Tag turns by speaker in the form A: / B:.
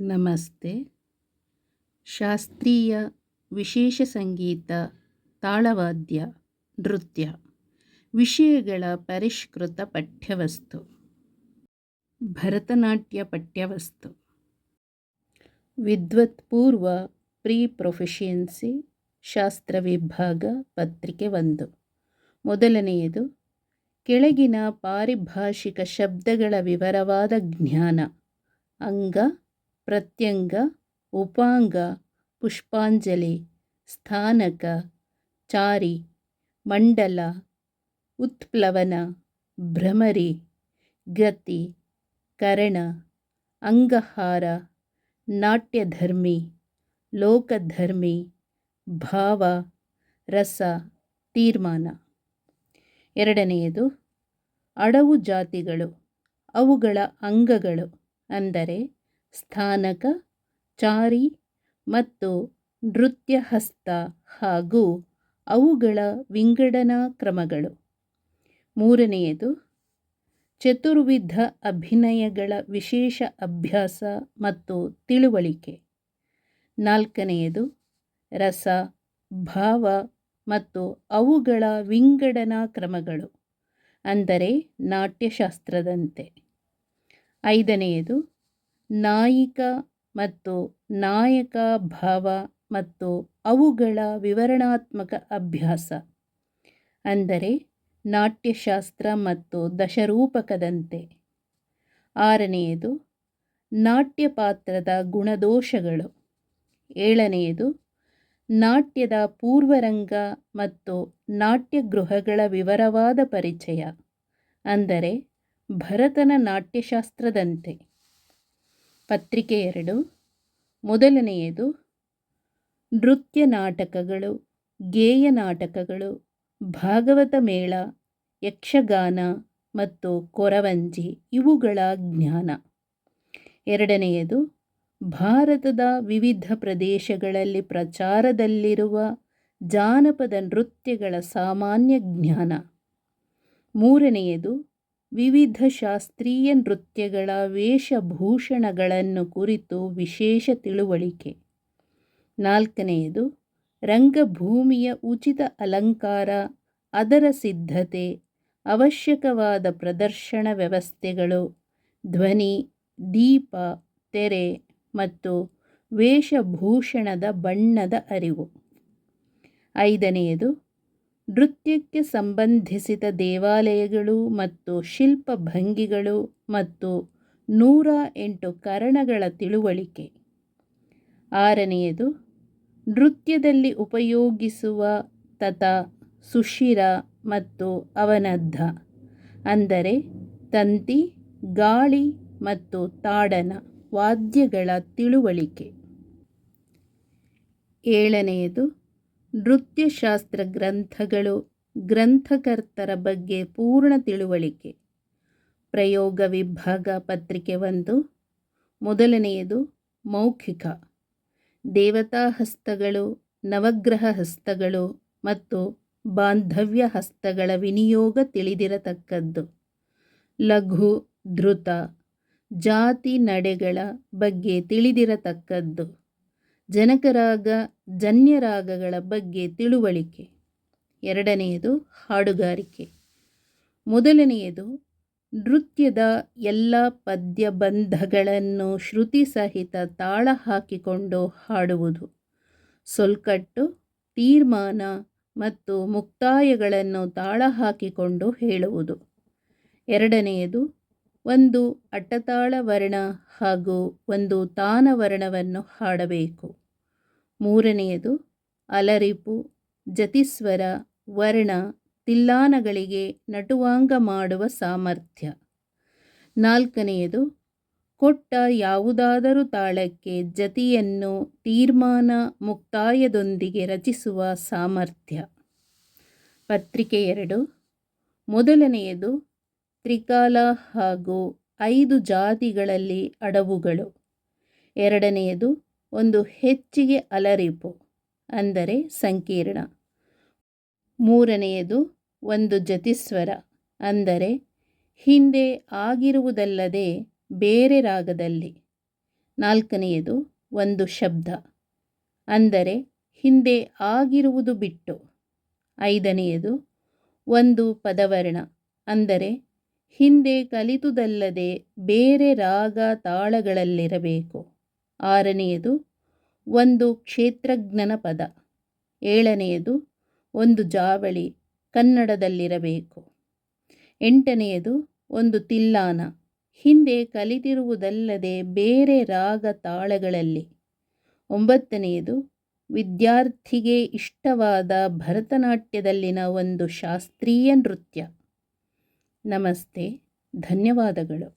A: ನಮಸ್ತೆ. ಶಾಸ್ತ್ರೀಯ ವಿಶೇಷ ಸಂಗೀತ, ತಾಳವಾದ್ಯ, ನೃತ್ಯ, ವಿಷಯಗಳ ಪರಿಷ್ಕೃತ ಪಠ್ಯವಸ್ತು. ಭರತನಾಟ್ಯ ಪಠ್ಯವಸ್ತು. ವಿದ್ವತ್ಪೂರ್ವ ಪ್ರೀ ಪ್ರೊಫಿಷಿಯನ್ಸಿ, ಶಾಸ್ತ್ರ ವಿಭಾಗ, ಪತ್ರಿಕೆ ಒಂದು. ಮೊದಲನೆಯದು, ಕೆಳಗಿನ ಪಾರಿಭಾಷಿಕ ಶಬ್ದಗಳ ವಿವರವಾದ ಜ್ಞಾನ. ಅಂಗ ಪ್ರತ್ಯಂಗ, ಉಪಾಂಗ, ಪುಷ್ಪಾಂಜಲಿ, ಸ್ಥಾನಕ, ಚಾರಿ, ಮಂಡಲ, ಉತ್ಪ್ಲವನ, ಭ್ರಮರಿ, ಗತಿ, ಕರಣ, ಅಂಗಹಾರ, ನಾಟ್ಯಧರ್ಮಿ, ಲೋಕಧರ್ಮಿ, ಭಾವ, ರಸ, ತೀರ್ಮಾನ. ಎರಡನೆಯದು, ಅಡವು ಜಾತಿಗಳು, ಅವುಗಳ ಅಂಗಗಳು ಅಂದರೆ ಸ್ಥಾನಕ, ಚಾರಿ ಮತ್ತು ನೃತ್ಯಹಸ್ತ ಹಾಗೂ ಅವುಗಳ ವಿಂಗಡನಾ ಕ್ರಮಗಳು. ಮೂರನೆಯದು, ಚತುರ್ವಿಧ ಅಭಿನಯಗಳ ವಿಶೇಷ ಅಭ್ಯಾಸ ಮತ್ತು ತಿಳುವಳಿಕೆ. ನಾಲ್ಕನೆಯದು, ರಸ, ಭಾವ ಮತ್ತು ಅವುಗಳ ವಿಂಗಡನಾ ಕ್ರಮಗಳು, ಅಂದರೆ ನಾಟ್ಯಶಾಸ್ತ್ರದಂತೆ. ಐದನೆಯದು ನಾಯಿಕ ಮತ್ತು ನಾಯಕ ಭಾವ ಮತ್ತು ಅವುಗಳ ವಿವರಣಾತ್ಮಕ ಅಭ್ಯಾಸ. ಅಂದರೆ ನಾಟ್ಯಶಾಸ್ತ್ರ ಮತ್ತು ದಶರೂಪಕದಂತೆ. ಆರನೆಯದು ನಾಟ್ಯ ಪಾತ್ರದ ಗುಣದೋಷಗಳು. ಏಳನೆಯದು, ನಾಟ್ಯದ ಪೂರ್ವರಂಗ ಮತ್ತು ನಾಟ್ಯಗೃಹಗಳ ವಿವರವಾದ ಪರಿಚಯ. ಅಂದರೆ ಭರತನ ನಾಟ್ಯಶಾಸ್ತ್ರದಂತೆ. ಪತ್ರಿಕೆ ಎರಡು. ಮೊದಲನೆಯದು, ನೃತ್ಯ ನಾಟಕಗಳು, ಗೇಯ ನಾಟಕಗಳು, ಭಾಗವತ ಮೇಳ, ಯಕ್ಷಗಾನ ಮತ್ತು ಕೊರವಂಜಿ ಇವುಗಳ ಜ್ಞಾನ. ಎರಡನೆಯದು, ಭಾರತದ ವಿವಿಧ ಪ್ರದೇಶಗಳಲ್ಲಿ ಪ್ರಚಾರದಲ್ಲಿರುವ ಜಾನಪದ ನೃತ್ಯಗಳ ಸಾಮಾನ್ಯ ಜ್ಞಾನ. ಮೂರನೆಯದು ವಿವಿಧ ಶಾಸ್ತ್ರೀಯ ನೃತ್ಯಗಳ ವೇಷಭೂಷಣಗಳನ್ನು ಕುರಿತು ವಿಶೇಷ ತಿಳುವಳಿಕೆ. ನಾಲ್ಕನೆಯದು, ರಂಗಭೂಮಿಯ ಉಚಿತ ಅಲಂಕಾರ, ಅದರ ಸಿದ್ಧತೆ, ಅವಶ್ಯಕವಾದ ಪ್ರದರ್ಶನ ವ್ಯವಸ್ಥೆಗಳು, ಧ್ವನಿ, ದೀಪ, ತೆರೆ ಮತ್ತು ವೇಷಭೂಷಣದ ಬಣ್ಣದ ಅರಿವು. ಐದನೆಯದು ನೃತ್ಯಕ್ಕೆ ಸಂಬಂಧಿಸಿದ ದೇವಾಲಯಗಳು ಮತ್ತು ಶಿಲ್ಪ ಭಂಗಿಗಳು ಮತ್ತು ನೂರ ಎಂಟು ಕರಣಗಳ ತಿಳುವಳಿಕೆ. ಆರನೆಯದು, ನೃತ್ಯದಲ್ಲಿ ಉಪಯೋಗಿಸುವ ತತ, ಸುಶಿರ ಮತ್ತು ಅವನದ್ಧ ಅಂದರೆ ತಂತಿ, ಗಾಳಿ ಮತ್ತು ತಾಡನ ವಾದ್ಯಗಳ ತಿಳುವಳಿಕೆ. ಏಳನೆಯದು ನೃತ್ಯಶಾಸ್ತ್ರ ಗ್ರಂಥಗಳು ಗ್ರಂಥಕರ್ತರ ಬಗ್ಗೆ ಪೂರ್ಣ ತಿಳುವಳಿಕೆ. ಪ್ರಯೋಗ ವಿಭಾಗ ಪತ್ರಿಕೆ ಒಂದು. ಮೊದಲನೆಯದು, ಮೌಖಿಕ. ದೇವತಾ ಹಸ್ತಗಳು, ನವಗ್ರಹ ಹಸ್ತಗಳು ಮತ್ತು ಬಾಂಧವ್ಯ ಹಸ್ತಗಳ ವಿನಿಯೋಗ ತಿಳಿದಿರತಕ್ಕದ್ದು. ಲಘು, ಧೃತ, ಜಾತಿ ನಡೆಗಳ ಬಗ್ಗೆ ತಿಳಿದಿರತಕ್ಕದ್ದು. ಜನಕರಾಗ, ಜನ್ಯರಾಗಗಳ ಬಗ್ಗೆ ತಿಳುವಳಿಕೆ. ಎರಡನೆಯದು ಹಾಡುಗಾರಿಕೆ. ಮೊದಲನೆಯದು ನೃತ್ಯದ ಎಲ್ಲ ಪದ್ಯಬಂಧಗಳನ್ನು ಶ್ರುತಿ ಸಹಿತ ತಾಳ ಹಾಕಿಕೊಂಡು ಹಾಡುವುದು. ಸೊಲ್ಕಟ್ಟು, ತೀರ್ಮಾನ ಮತ್ತು ಮುಕ್ತಾಯಗಳನ್ನು ತಾಳ ಹಾಕಿಕೊಂಡು ಹೇಳುವುದು. ಎರಡನೆಯದು ಒಂದು ಅಟ್ಟತಾಳ ವರ್ಣ ಹಾಗೂ ಒಂದು ತಾನ ವರ್ಣವನ್ನು ಹಾಡಬೇಕು. ಮೂರನೆಯದು, ಅಲರಿಪು, ಜತಿಸ್ವರ, ವರ್ಣ, ತಿಲ್ಲಾನಗಳಿಗೆ ನಟುವಾಂಗ ಮಾಡುವ ಸಾಮರ್ಥ್ಯ. ನಾಲ್ಕನೆಯದು, ಕೊಟ್ಟ ಯಾವುದಾದರೂ ತಾಳಕ್ಕೆ ಜತಿಯನ್ನು ತೀರ್ಮಾನ ಮುಕ್ತಾಯದೊಂದಿಗೆ ರಚಿಸುವ ಸಾಮರ್ಥ್ಯ. ಪತ್ರಿಕೆ ಎರಡು, ಮೊದಲನೆಯದು ತ್ರಿಕಾಲ ಹಾಗೂ ಐದು ಜಾತಿಗಳಲ್ಲಿ ಅಡವುಗಳು. ಎರಡನೆಯದು, ಒಂದು ಹೆಚ್ಚಿಗೆ ಅಲರಿಪು, ಅಂದರೆ ಸಂಕೀರ್ಣ. ಮೂರನೆಯದು, ಒಂದು ಜತಿಸ್ವರ, ಅಂದರೆ ಹಿಂದೆ ಆಗಿರುವುದಲ್ಲದೆ ಬೇರೆ ರಾಗದಲ್ಲಿ. ನಾಲ್ಕನೆಯದು, ಒಂದು ಶಬ್ದ, ಅಂದರೆ ಹಿಂದೆ ಆಗಿರುವುದು ಬಿಟ್ಟು. ಐದನೆಯದು, ಒಂದು ಪದವರ್ಣ, ಅಂದರೆ ಹಿಂದೆ ಕಲಿತುದಲ್ಲದೆ ಬೇರೆ ರಾಗ ತಾಳಗಳಲ್ಲಿರಬೇಕು. ಆರನೆಯದು, ಒಂದು ಕ್ಷೇತ್ರಜ್ಞನ ಪದ. ಏಳನೆಯದು, ಒಂದು ಜಾವಳಿ ಕನ್ನಡದಲ್ಲಿರಬೇಕು. ಎಂಟನೆಯದು, ಒಂದು ತಿಲ್ಲಾನ. ಹಿಂದೆ ಕಲಿತಿರುವುದಲ್ಲದೆ ಬೇರೆ ರಾಗ ತಾಳಗಳಲ್ಲಿ. ಒಂಬತ್ತನೆಯದು, ವಿದ್ಯಾರ್ಥಿಗೆ ಇಷ್ಟವಾದ ಭರತನಾಟ್ಯದಲ್ಲಿನ ಒಂದು ಶಾಸ್ತ್ರೀಯ ನೃತ್ಯ. ನಮಸ್ತೆ ಧನ್ಯವಾದಗಳು.